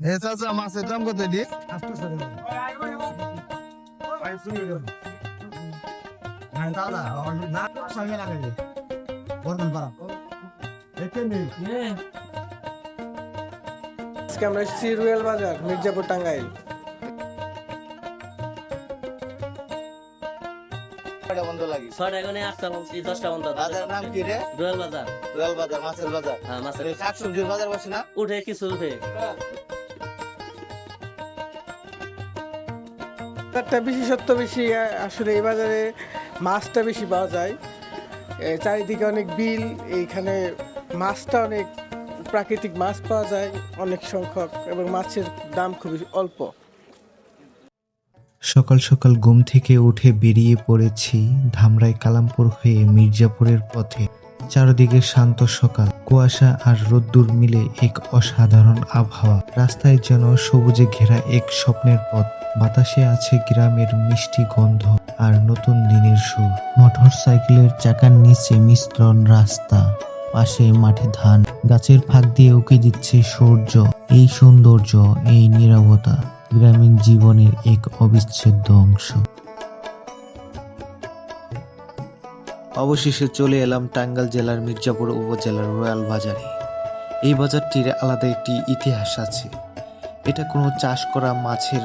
এ চাচা মাছের দাম কত দি আজকে আমরা এসেছি রুয়েল বাজার মির্জাপুর টাঙ্গাইল। কয়টা বন্ধ লাগি? একটা বিশেষত্ব বেশি আসলে এই বাজারে মাছটা বেশি পাওয়া যায়। চারিদিকে অনেক বিল, এইখানে মাছটা অনেক প্রাকৃতিক মাছ পাওয়া যায় অনেক সংখ্যক এবং মাছের দাম খুবই অল্প। সকাল সকাল ঘুম থেকে উঠে বেরিয়ে পড়েছি ধামরাই কালামপুর হয়ে মির্জাপুরের পথে। চারদিকে শান্ত সকাল, কুয়াশা আর রোদ্দুর মিলে এক অসাধারণ আবহাওয়া। রাস্তায় যেন সবুজে ঘেরা এক স্বপ্নের পথ। বাতাসে আছে গ্রামের মিষ্টি গন্ধ আর নতুন দিনের সুর। মোটর সাইকেলের চাকার নিচে মিশ্রণ রাস্তা, পাশে মাঠে ধান। গাছের ফাঁক দিয়ে উকি দিচ্ছে সূর্য। এই সৌন্দর্য, এই নিরবতা গ্রামীণ জীবনের এক অবিচ্ছেদ্য অংশ। অবশেষে চলে এলাম টাঙ্গাইল জেলার মির্জাপুর উপজেলার রয়্যাল বাজারে। এই বাজারটির আলাদা একটি ইতিহাস আছে। এটা কোনো চাষ করা মাছের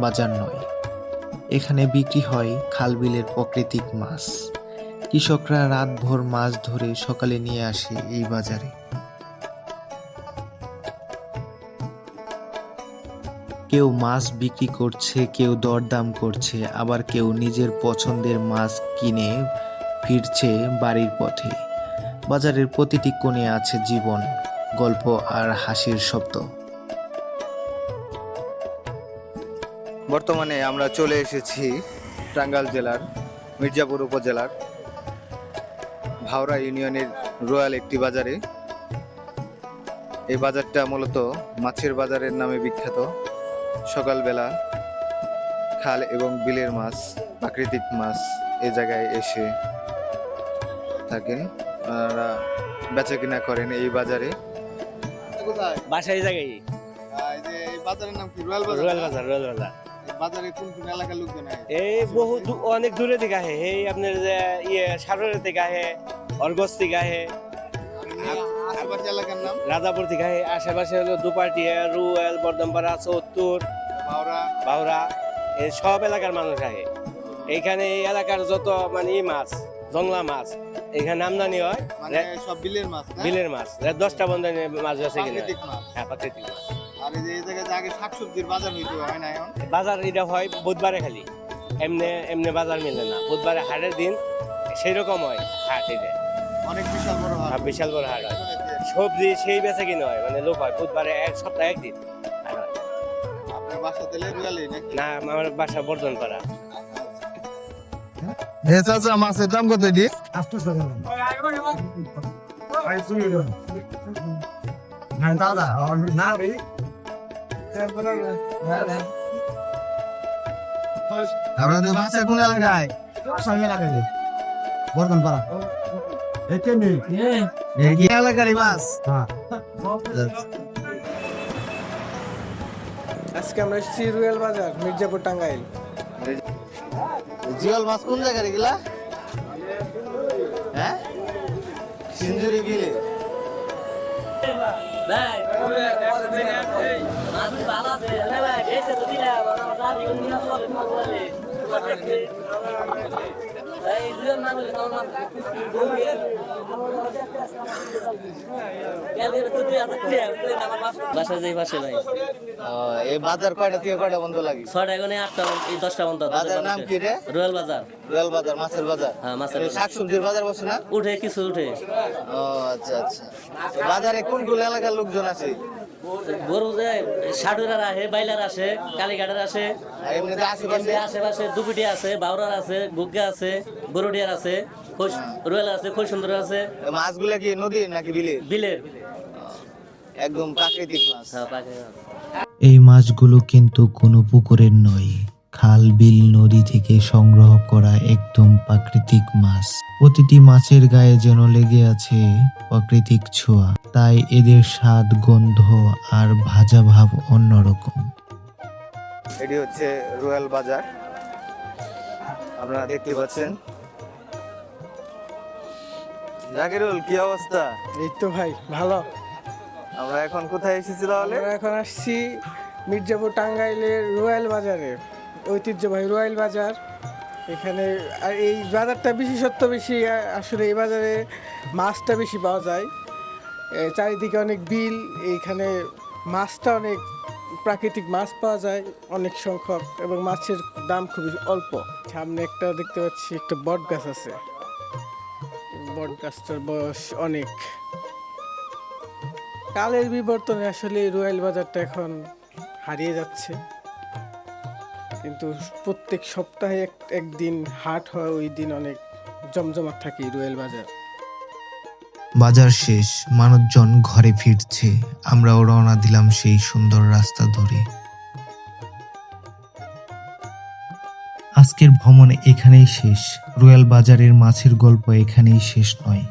বাজার নয়। এখানে বিক্রি হয় খালবিলের প্রাকৃতিক মাছ। কৃষকরা রাতভর মাছ ধরে সকালে নিয়ে আসে এই বাজারে। কেউ মাছ বিক্রি করছে, কেউ দরদাম করছে, আবার কেউ নিজের পছন্দের মাছ কিনে ফিরছে বাড়ির পথে। বাজারের প্রতিটি কোণে আছে জীবন, গল্প আর হাসির শব্দ। বর্তমানে আমরা চলে এসেছি টাঙ্গাইল জেলার মির্জাপুর উপজেলার ভাওরা ইউনিয়নের রয়্যাল একটি বাজারে। এই বাজারটা মূলত মাছের বাজারের নামে বিখ্যাত। সকালবেলা খাল এবং বিলের মাছ, প্রাকৃতিক মাছ এই জায়গায় এসে থাকেন ওনারা বেচা কিনা করেন এই বাজারে। কোথায় বাসায় জায়গায় এই বাজারের নাম কি? রয়্যাল রয়্যাল বাজার রয়্যাল বাজার। বাজারে কোন কোন এলাকার লোকজন আয় এই বহু অনেক দূরে থেকে আহে। এই আপনার যে ইয়ে থেকে আহে অর্গস থেকে আহে। আশেপাশে এলাকার নাম? রাজাপুর থেকে আহে। আশেপাশে হলো দুপাটিয়া রুয়েল বর্ধমপাড়া চৌত্তর বাউরা। বাউরা। এই সব এলাকার মানুষ আহে। এইখানে এই এলাকার যত মানে ই মাছ জংলা মাছ। এখানে আমদানি হয় মানে সব বিলের মাছ বিলের মাছ। দশটা বন্ধ মাছ আছে কিনা? হ্যাঁ প্রাকৃতিক মাছ। আর এই জায়গায় আগে শাকসবজির বাজার হইতো হয় না এখন? বাজার এটা হয় বুধবারে খালি। এমনি এমনি বাজার মেলে না। বুধবারে হাটের দিন সেই রকম হয় হাট এটা। অনেক বিশাল বড় হাট। বিশাল বড় হাট হয়। সবজি সেই বেচে কিনে হয় মানে লোক হয় বুধবারে এক সপ্তাহে একদিন। হয়। আপনার বাসা তেলে না আমার বাসা বর্ধন পাড়া এ চাচা মাছের দাম কত দি আপনাদের বাসা কোন এলাকায়? বর্ধন পাড়া এই কি এলাকারই মাছ আজকে আমরা এসেছি রুয়েল বাজার মির্জাপুর টাঙ্গাইল। জিওল মাছ কোন জায়গায় গেলা? হ্যাঁ? সিঞ্জুরি বিলে ভাই বাসা যাই পাশে ভাই। এই বাজার কয়টা থেকে কয়টা বন্ধ লাগে? ছয়টা এখানে আটটা এই দশটা বন্ধ। বাজারের নাম কি রে? রয়্যাল বাজার। রয়্যাল বাজার মাছের বাজার? হ্যাঁ মাছের বাজার। শাকসবজির বাজার বসে না? উঠে কিছু উঠে। ও আচ্ছা আচ্ছা। বাজারে কোন কোন এলাকার লোকজন আছে? গরু যে সাডুরার আসে বাইলার আসে কালীঘাটের আসে আর আশেপাশে দুপিটি আছে বাউরার আছে গুগ্গা আছে গরুডিয়ার আছে রয়েল রুয়েল আছে খুব সুন্দর আছে মাছগুলা কি নদীর নাকি বিলের বিলের। একদম প্রাকৃতিক মাছ। হ্যাঁ এই মাছগুলো কিন্তু কোনো পুকুরের নয়। খাল বিল নদী থেকে সংগ্রহ করা একদম প্রাকৃতিক মাছ। প্রতিটি মাছের গায়ে যেন লেগে আছে প্রাকৃতিক ছোঁয়া। তাই এদের স্বাদ গন্ধ আর ভাজা ভাব অন্যরকম। এটি হচ্ছে রয়্যাল বাজার। আপনারা দেখতে পাচ্ছেন। জাকিরুল কি অবস্থা? এই তো ভাই ভালো। আমরা এখন কোথায় এসেছি তাহলে? আমরা এখন আসছি মির্জাপুর টাঙ্গাইলের রয়্যাল বাজারে। ঐতিহ্যবাহী রয়্যাল বাজার। এখানে, আর এই বাজারটা বিশেষত্ব বেশি আসলে এই বাজারে মাছটা বেশি পাওয়া যায়। চারিদিকে অনেক বিল, এইখানে মাছটা অনেক প্রাকৃতিক মাছ পাওয়া যায়, অনেক সংখ্যক, এবং মাছের দাম খুবই অল্প। সামনে একটা দেখতে পাচ্ছি, একটা বট গাছ আছে। বট গাছটার বয়স অনেক। কালের বিবর্তনে আসলে রয়্যাল বাজারটা এখন হারিয়ে যাচ্ছে। কিন্তু প্রত্যেক সপ্তাহে এক, একদিন হাট হয়, ওই দিন অনেক জমজমাট থাকে রয়্যাল বাজার। বাজার শেষ, মানুষজন ঘরে ফিরছে, আমরাও রওনা দিলাম সেই সুন্দর রাস্তা ধরে। আজকের ভ্রমণ এখানেই শেষ রয়্যাল বাজারের মাছের গল্প এখানেই শেষ নয়।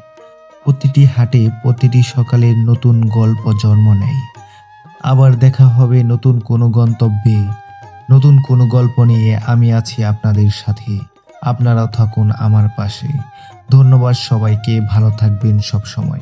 প্রতিটি হাটে প্রতিটি সকালে নতুন গল্প জন্ম নেয়। আবার দেখা হবে নতুন কোনো গন্তব্যে। নতুন কোনো গল্প নিয়ে আমি আছি আপনাদের সাথে। আপনারা থাকুন আমার পাশে। ধন্যবাদ সবাইকে, ভালো থাকবেন সব সময়